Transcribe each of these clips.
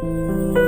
thank you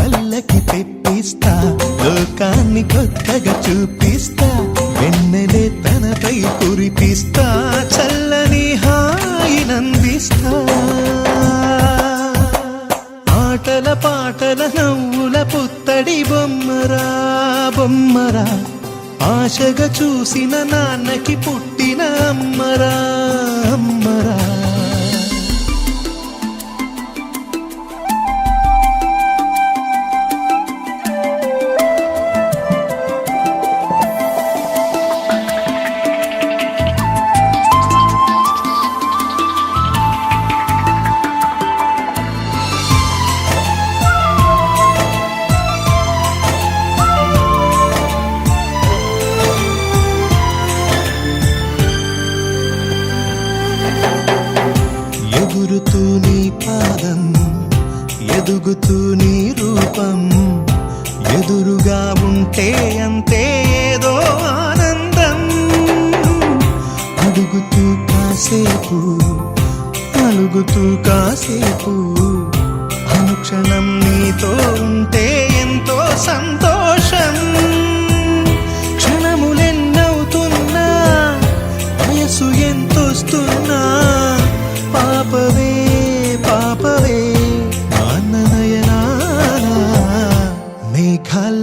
పల్లకి పెట్టిస్తా లోకాన్ని కొత్తగా చూపిస్తా వెన్నెలే తనపై కురిపిస్తా చల్లని హాయి నందిస్తా. ఆటల పాటల నవ్వుల పుత్తడి బొమ్మరా బొమ్మరా ఆశగా చూసిన నాన్నకి పుట్టిన అమ్మరా అమ్మరా. ఎదుగుతూ నీ రూపం. ఎదురుగా ఉంటే అంతే ఏదో ఆనందం. అడుగుతూ కాసేపు అలుగుతూ కాసేపు అనుక్షణం నీతో ఉంటే ఎంతో సంతోషం. క్షణములెన్నవుతున్నా వయసు ఎంతొస్తున్నా పాపవే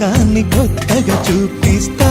లోకాన్ని కొత్తగా చూపిస్తా.